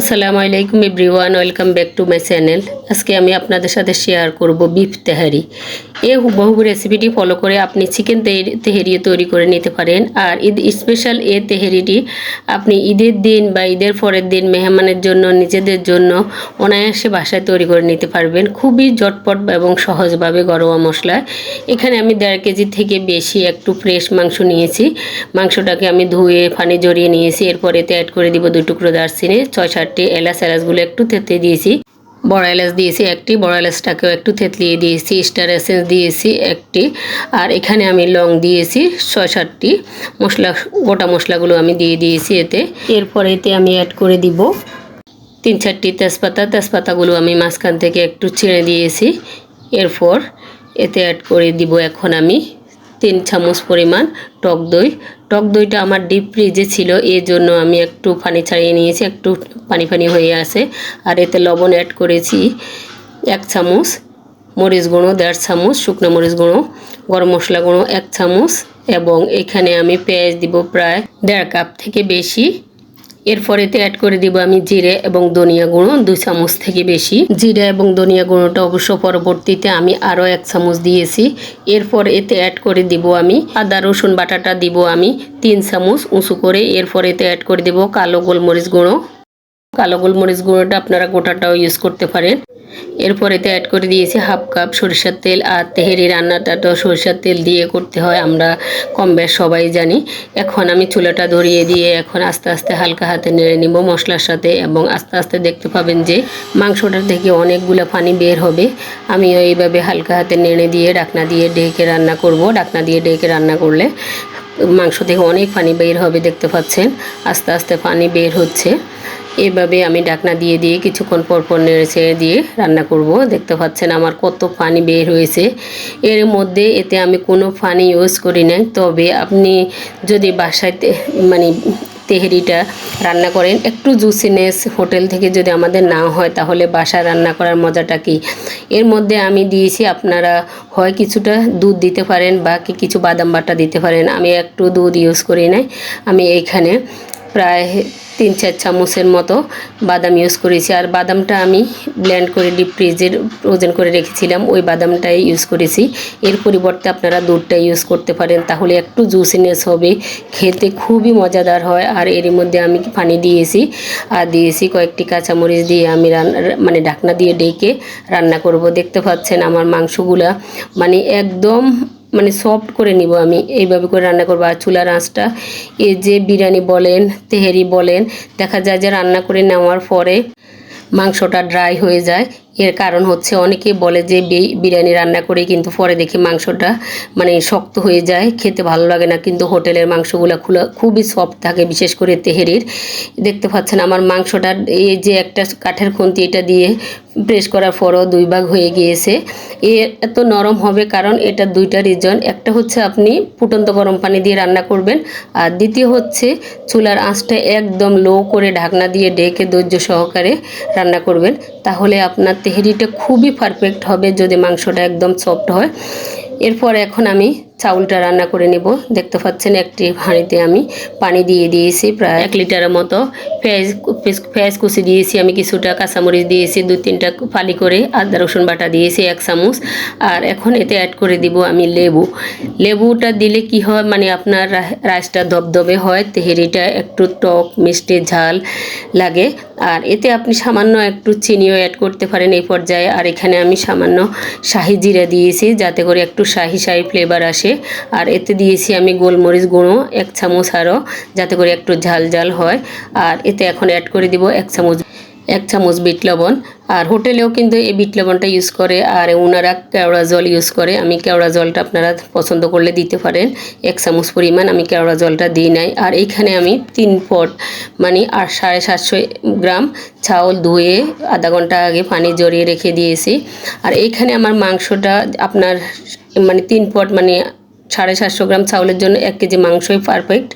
আসসালামু আলাইকুম everyone, welcome back to my channel. আজকে আমি আপনাদের সাথে শেয়ার করব বিফ তেহারি। এই হুবহু রেসিপিটি ফলো করে আপনি চিকেন তেহেরি তৈরি করে নিতে পারেন। আর ঈদ স্পেশাল এ তেহেরিটি আপনি ঈদের দিন বা ঈদের পরের দিন মেহমানের জন্য, নিজেদের জন্য অনায়াসে বাসায় তৈরি করে নিতে পারবেন। খুবই জটপট এবং সহজভাবে ঘরোয়া মশলায় এখানে আমি দেড় কেজি থেকে বেশি একটু ফ্রেশ মাংস নিয়েছি। মাংসটাকে আমি ধুয়ে, পানি জড়িয়ে নিয়েছি। এরপর এতে অ্যাড করে দিব দুই টুকরো দারচিনি, ছয় সাতটি এলাচ এলাচগুলো একটু থেতে দিয়েছি। বড় এলাচ দিয়েছি একটি, বড় এলাচটাকেও একটু থেতলিয়ে দিয়েছি, স্টার এসেন্স দিয়েছি একটি, আর এখানে আমি লং দিয়েছি ছয় সাতটি মশলা, গোটা মশলাগুলো আমি দিয়ে দিয়েছি এতে। এরপর এতে আমি অ্যাড করে দিব তিন চারটি তেজপাতা, তেজপাতাগুলো আমি মাঝখান থেকে একটু ছেড়ে দিয়েছি। এরপর এতে অ্যাড করে দিব এখন আমি তিন চামচ পরিমাণ টক দই টক দইটা আমার ডিপ ফ্রিজে ছিল এই জন্য আমি একটু পানি ছাড়িয়ে নিয়েছি, একটু পানি পানি হয়ে আছে। আর এতে লবণ অ্যাড করেছি এক চামচ মরিচ গুঁড়ো, দেড় চামচ শুকনো মরিচ গুঁড়ো, গরম মশলা গুঁড়ো, এক চামচ এবং এখানে আমি পেঁয়াজ দিব প্রায় দেড় কাপ থেকে বেশি। এরপর এতে অ্যাড করে দিব আমি জিরে এবং ধনিয়া গুঁড়ো, দুই চামচ থেকে বেশি। জিরে এবং ধনিয়া গুঁড়োটা অবশ্য পরবর্তীতে আমি আরও এক চামচ দিয়েছি। এরপর এতে অ্যাড করে দিব আমি আদা, রসুন বাটাটা দিব আমি তিন চামচ উঁচু করে। এরপর এতে অ্যাড করে দিব কালো গোলমরিচ গুঁড়ো। কালো গোলমরিচ গুঁড়োটা আপনারা গোটাটাও ইউজ করতে পারেন। এরপর এতে অ্যাড করে দিয়েছি হাফ কাপ সরিষার তেল আর তেহেরি রান্নাটা তো সরিষার তেল দিয়ে করতে হয়, আমরা কম বেশ সবাই জানি। এখন আমি চুলাটা ধরিয়ে দিয়ে এখন আস্তে আস্তে হালকা হাতে নেড়ে নিব মশলার সাথে এবং আস্তে আস্তে দেখতে পাবেন যে মাংসটার থেকে অনেকগুলো পানি বের হবে। আমিও এইভাবে হালকা হাতে নেড়ে দিয়ে ডাকনা দিয়ে ডেকে রান্না করব। ডাকনা দিয়ে ডেকে রান্না করলে মাংস থেকে অনেক পানি বের হবে, দেখতে পাচ্ছেন। আস্তে আস্তে পানি বের হচ্ছে। এভাবে আমি ডাকনা দিয়ে দিয়ে কিছুক্ষণ পর পর নেড়ে ছেড়ে দিয়ে রান্না করব। দেখতে পাচ্ছেন আমার কত পানি বের হয়েছে। এর মধ্যে এতে আমি কোনো পানি ইউজ করি নাই। তবে আপনি যদি বাসায় মানে তেহেরিটা রান্না করেন, একটু জুসিনেস হোটেল থেকে যদি আমাদের না হয়, তাহলে বাসায় রান্না করার মজাটা কি? এর মধ্যে আমি দিয়েছি, আপনারা হয় কিছুটা দুধ দিতে পারেন বা কিছু বাদাম বাটা দিতে পারেন। আমি একটু দুধ ইউজ করি নাই। আমি এইখানে প্রায় তিন চার চামচের মতো বাদাম ইউজ করেছি। আর বাদামটা আমি ব্ল্যান্ড করে ডিপ ফ্রিজের ওজন করে রেখেছিলাম, ওই বাদামটাই ইউজ করেছি। এর পরিবর্তে আপনারা দুধটা ইউজ করতে পারেন, তাহলে একটু জুসিনেস হবে, খেতে খুবই মজাদার হয়। আর এর মধ্যে আমি পানি দিয়েছি, আর দিয়েছি কয়েকটি কাঁচামরিচ দিয়ে আমি রান্না মানে ঢাকনা দিয়ে ডেকে রান্না করব। দেখতে পাচ্ছেন আমার মাংসগুলা মানে একদম মানে সফট করে নিব আমি। এইভাবে করে রান্না করব। আর চুলার আঁচটা এ যে বিরিয়ানি বলেন, তেহেরি বলেন, দেখা যায় যে রান্না করে নেওয়ার পরে মাংসটা ড্রাই হয়ে যায়। এর কারণ হচ্ছে অনেকে বলে যে বিরিয়ানি রান্না করে কিন্তু পরে দেখি মাংসটা মানে শক্ত হয়ে যায়, খেতে ভালো লাগে না। কিন্তু হোটেলের মাংসগুলো খুলে খুবই সফট থাকে, বিশেষ করে তেহেরির। দেখতে পাচ্ছেন আমার মাংসটা এই যে একটা কাঠের খুন্তি এটা দিয়ে প্রেস করার পরও দুই ভাগ হয়ে গিয়েছে। এ এত নরম হবে কারণ এটা দুইটা রিজন একটা হচ্ছে আপনি ফুটন্ত গরম পানি দিয়ে রান্না করবেন, আর দ্বিতীয় হচ্ছে চুলার আঁচটা একদম লো করে ঢাকনা দিয়ে ডেকে ধৈর্য সহকারে রান্না করবেন। তাহলে আপনার তেহেরিটা খুবই পারফেক্ট হবে যদি মাংসটা একদম সফট হয়। এরপর এখন আমি চাউলটা রান্না করে নেব। দেখতে পাচ্ছেন একটি হাঁড়িতে আমি পানি দিয়ে দিয়েছি প্রায় এক লিটারের মতো। পেঁয়াজ পেঁয়াজ কুচি দিয়েছি আমি কিছুটা, কাঁচামরিচ দিয়েছি, দু তিনটা ফালি করে আদা, রসুন বাটা দিয়েছি এক চামচ। আর এখন এতে অ্যাড করে দিব আমি লেবু। লেবুটা দিলে কি হয় মানে আপনার রাইসটা ধবধবে হয়, তেহেরিটা একটু টক, মিষ্টি ঝাল লাগে। আর এতে আপনি সামান্য একটু চিনিও অ্যাড করতে পারেন এই পর্যায়ে। আর এখানে আমি সামান্য শাহি জিরা দিয়েছি, যাতে করে একটু শাহি শাহি ফ্লেভার আসে। আর এতে দিয়েছি আমি গোলমরিচ গুঁড়ো, এক চামচ আরও, যাতে করে একটু ঝাল ঝাল হয়। আর এতে এখন অ্যাড করে দিব এক চামচ এক চামচ বিট লবণ। আর হোটেলেও কিন্তু এই বিট লবণটা ইউজ করে, আর ওনারা কেওড়া জল ইউজ করে। আমি কেওড়া জলটা আপনারা পছন্দ করলে দিতে পারেন। এক চামচ পরিমাণ আমি কেওড়া জলটা দিই নাই। আর এইখানে আমি তিন পট মানে আর সাড়ে সাতশো গ্রাম চাউল ধুয়ে আধা ঘণ্টা আগে পানি জড়িয়ে রেখে দিয়েছি। আর এইখানে আমার মাংসটা আপনার মানে তিন পট মানে সাড়ে সাতশো গ্রাম চাউলের জন্য এক কেজি মাংসই পারফেক্ট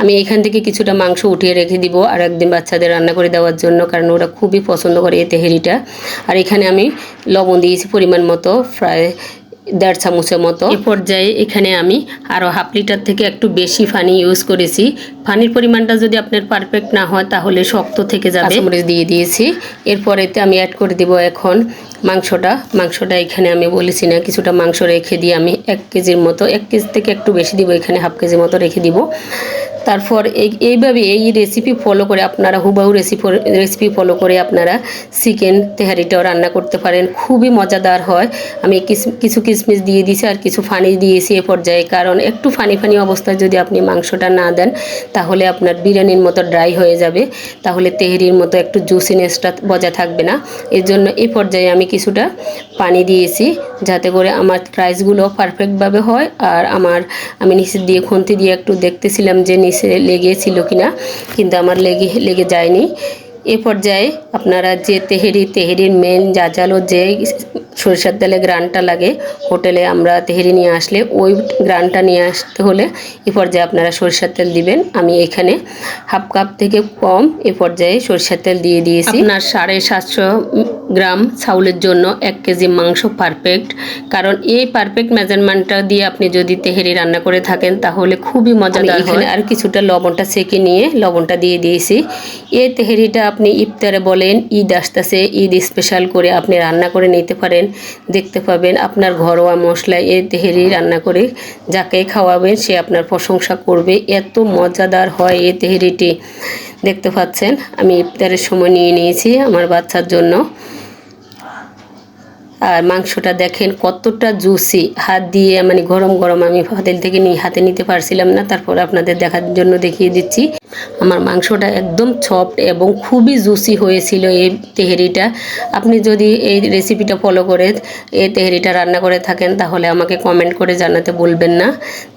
আমি এখান থেকে কিছুটা মাংস উঠিয়ে রেখে দিব আর একদিন বাচ্চাদের রান্না করে দেওয়ার জন্য, কারণ ওরা খুবই পছন্দ করে এই তেহেরিটা আর এখানে আমি লবণ দিয়েছি পরিমাণ মতো, প্রায় দেড় চামচের মতো। এ পর্যায়ে এখানে আমি আরও হাফ লিটার থেকে একটু বেশি পানি ইউজ করেছি। পানির পরিমাণটা যদি আপনার পারফেক্ট না হয় তাহলে শক্ত থেকে যাবে। কাঁচামরিচ দিয়ে দিয়েছি। এরপরেতে আমি অ্যাড করে দিব এখন মাংসটা। মাংসটা এখানে আমি বলেছি না কিছুটা মাংস রেখে দিয়ে আমি এক কেজির মতো এক কেজি থেকে একটু বেশি দিব এখানে হাফ কেজির মতো রেখে দিব। তারপর এই এইভাবে এই রেসিপি ফলো করে আপনারা হুবাহু রেসিপি রেসিপি ফলো করে আপনারা চিকেন তেহারিটাও রান্না করতে পারেন। খুবই মজাদার হয়। আমি কিছু কিছু কিশমিশ দিয়ে দিয়েছি আর কিছু ফানি দিয়েছি এ পর্যায়ে। কারণ একটু ফানি ফানি অবস্থায় যদি আপনি মাংসটা না দেন, তাহলে আপনার বিরিয়ানির মতো ড্রাই হয়ে যাবে। তাহলে তেহরির মতো একটু জুসিনেসটা বজায় থাকবে না। এর জন্য এই পর্যায়ে আমি কিছুটা পানি দিয়েছি, যাতে করে আমার রাইসগুলো পারফেক্টভাবে হয়। আর আমার, আমি নিচে দিয়ে খুন্তি দিয়ে একটু দেখতেছিলাম যে নিচে লেগেছিল কিনা, কিন্তু আমার লেগে লেগে যায়নি। এ পর্যায়ে আপনারা যে তেহেরি, তেহেরির মেন জাজালো যে সরিষার তেলে গ্রানটা লাগে হোটেলে আমরা তেহেরি নিয়ে আসলে ওই গ্রানটা নিয়ে আসতে হলে এ পর্যায়ে আপনারা সরিষার তেল দিবেন। আমি এখানে হাফ কাপ থেকে কম এ পর্যায়ে সরিষার তেল দিয়ে দিয়েছি। আপনার সাড়ে সাতশো গ্রাম চাউলের জন্য এক কেজি মাংস পারফেক্ট কারণ এই পারফেক্ট মেজারমেন্টটা দিয়ে আপনি যদি তেহেরি রান্না করে থাকেন তাহলে খুবই মজাদার এখানে আর কিছুটা লবণটা সেকে নিয়ে লবণটা দিয়ে দিয়েছি। এই তেহেরিটা আপনি ইফতারে বলেন ঈদ আসতেছে ঈদ স্পেশাল করে আপনি রান্না করে নিতে পারেন। দেখতে পাবেন আপনার ঘরোয়া মশলায় এ তেহেরি রান্না করে যাকে খাওয়াবেন সে আপনার প্রশংসা করবে। এত মজাদার হয় এ তেহেরিটি। দেখতে পাচ্ছেন, আমি ইফতারের সময় নিয়ে নিয়েছি আমার বাচ্চার জন্য। আর মাংসটা দেখেন কতটা জুসি। হাত দিয়ে মানে গরম গরম আমি হোটেল থেকে নিয়ে হাতে নিতে পারছিলাম না, তারপর আপনাদের দেখার জন্য দেখিয়ে দিচ্ছি। আমার মাংসটা একদম সফট এবং খুবই জুসি হয়েছিল এই তেহেরিটা। আপনি যদি এই রেসিপিটা ফলো করে এই তেহেরিটা রান্না করে থাকেন, তাহলে আমাকে কমেন্ট করে জানাতে বলবেন না।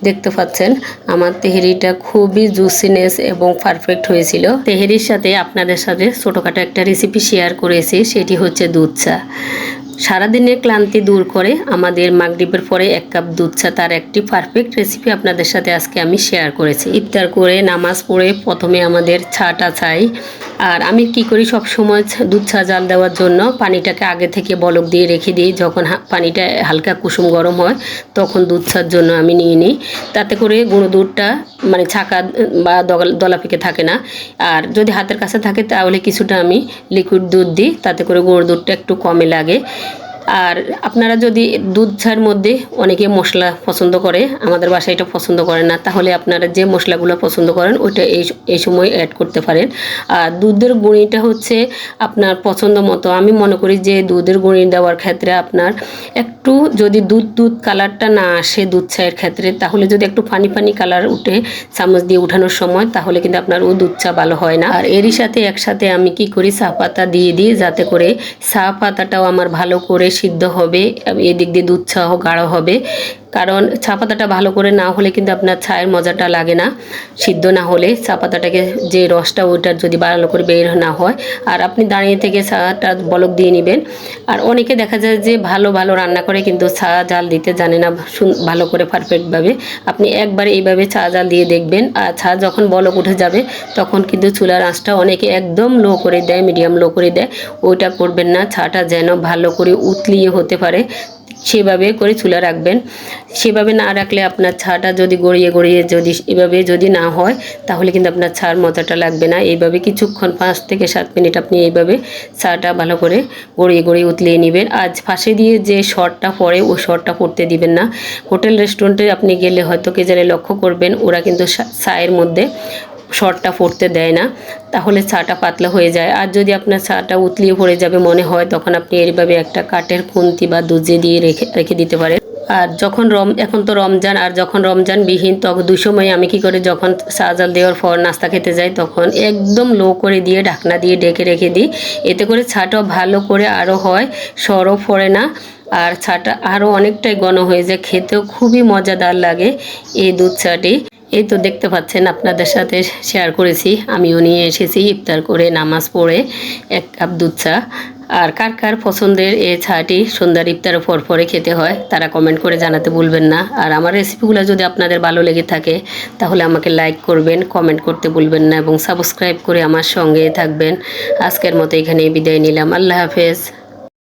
দেখতে পাচ্ছেন, আমার তেহেরিটা খুবই জুসিনেস এবং পারফেক্ট হয়েছিল। তেহেরির সাথে আপনাদের সাথে ছোটোখাটো একটা রেসিপি শেয়ার করেছি, সেটি হচ্ছে দুধ চা। সারাদিনের ক্লান্তি দূর করে আমাদের মাগরিবের পরে এক কাপ দুধ চা, তার একটি পারফেক্ট রেসিপি আপনাদের সাথে আজকে আমি শেয়ার করেছি। ইফতার করে নামাজ পড়ে প্রথমে আমাদের চাটা চাই। আর আমি কি করি সব সময় দুধ চা, জাল দেওয়ার জন্য পানিটাকে আগে থেকে বলক দিয়ে রেখে দিই। যখন পানিটা হালকা কুসুম গরম হয়, তখন দুধ চার জন্য আমি নিয়ে নিই। তাতে করে গুঁড়ো দুধটা মানে ছাকা বা দলা পেকে থাকে না। আর যদি হাতের কাছে থাকে, তাহলে কিছুটা আমি লিকুইড দুধ দিই। তাতে করে গুঁড়ো দুধটা একটু কমে লাগে। আর আপনারা যদি দুধ চার মধ্যে অনেকে মশলা পছন্দ করে, আমাদের বাসায় এটা পছন্দ করে না, তাহলে আপনারা যে মশলাগুলো পছন্দ করেন, ওইটা এই এই সময় অ্যাড করতে পারেন। আর দুধের গুঁড়িটা হচ্ছে আপনার পছন্দ মতো। আমি মনে করি যে দুধের গুঁড়ি দেওয়ার ক্ষেত্রে আপনার একটু যদি দুধ দুধ কালারটা না আসে দুধ চায়ের ক্ষেত্রে, তাহলে যদি একটু ফানি ফানি কালার উঠে চামচ দিয়ে উঠানোর সময়, তাহলে কিন্তু আপনার ও দুধ চা ভালো হয় না। আর এরই সাথে একসাথে আমি কি করি, চা পাতা দিয়ে দিই যাতে করে চা পাতাটাও আমার ভালো করে সিদ্ধ হবে এদিক দিয়ে দুধ গাঢ় হবে। কারণ চা পাতাটা ভালো করে না হলে কিন্তু আপনার ছায়ের মজাটা লাগে না। সিদ্ধ না হলে চা পাতাটাকে যে রসটা ওইটার যদি ভালো করে বের না হয়। আর আপনি দাঁড়িয়ে থেকে চাটা বলক দিয়ে নেবেন। আর অনেকে দেখা যায় যে ভালো ভালো রান্না করে কিন্তু চা জাল দিতে জানে না ভালো করে পারফেক্টভাবে আপনি একবার এইভাবে চা জাল দিয়ে দেখবেন। আর চা যখন বলক উঠে যাবে, তখন কিন্তু চুলার আঁচটা অনেকে একদম লো করে দেয় মিডিয়াম লো করে দেয়। ওইটা করবেন না। চাটা যেন ভালো করে উতলিয়ে হতে পারে। সেভাবে করে চুলা রাখবেন। সেভাবে না রাখলে আপনার ছাটা যদি গড়িয়ে গড়িয়ে যদি এভাবে যদি না হয়, তাহলে কিন্তু আপনার ছাড় মজাটা লাগবে না। এইভাবে কিছুক্ষণ পাঁচ থেকে সাত মিনিট আপনি এইভাবে ছাটা ভালো করে গড়িয়ে গড়িয়ে উতলিয়ে নেবেন। আজ ফাঁসে দিয়ে যে শর্টটা পড়ে ওই শর্টটা পড়তে দিবেন না। হোটেল, রেস্টুরেন্টে আপনি গেলে হয়তো কে জানে লক্ষ্য করবেন, ওরা কিন্তু চায়ের মধ্যে শর্টটা পড়তে দেয় না, তাহলে ছাটা পাতলা হয়ে যায়। আর যদি আপনার ছাটা উতলিয়ে পড়ে যাবে মনে হয়, তখন আপনি এইভাবে একটা কাঠের খুন্তি বা দুজে দিয়ে রেখে রেখে দিতে পারেন। আর যখন রম, এখন তো রমজান, আর যখন রমজান বিহীন তখন দুই সময় আমি কি করে, যখন সাজাল দেওয়ার পর নাস্তা খেতে যাই, তখন একদম লো করে দিয়ে, ঢাকনা দিয়ে ডেকে রেখে দিই। এতে করে ছাটাও ভালো করে আরও হয়, সরও পড়ে না, আর ছাটা আরও অনেকটাই ঘন হয়ে যায়। খেতেও খুবই মজাদার লাগে এই দুধ চাটি এই তো দেখতে পাচ্ছেন, আপনাদের সাথে শেয়ার করেছি। আমিও নিয়ে এসেছি ইফতার করে, নামাজ পড়ে, এক কাপ দুধ চা। আর কার কার পছন্দের এই চাটি সন্ধ্যার ইফতারের পর পরে খেতে হয়, তারা কমেন্ট করে জানাতে ভুলবেন না। আর আমার রেসিপিগুলো যদি আপনাদের ভালো লেগে থাকে, তাহলে আমাকে লাইক করবেন কমেন্ট করতে ভুলবেন না এবং সাবস্ক্রাইব করে আমার সঙ্গে থাকবেন। আজকের মতো এখানে বিদায় নিলাম। আল্লাহ হাফেজ।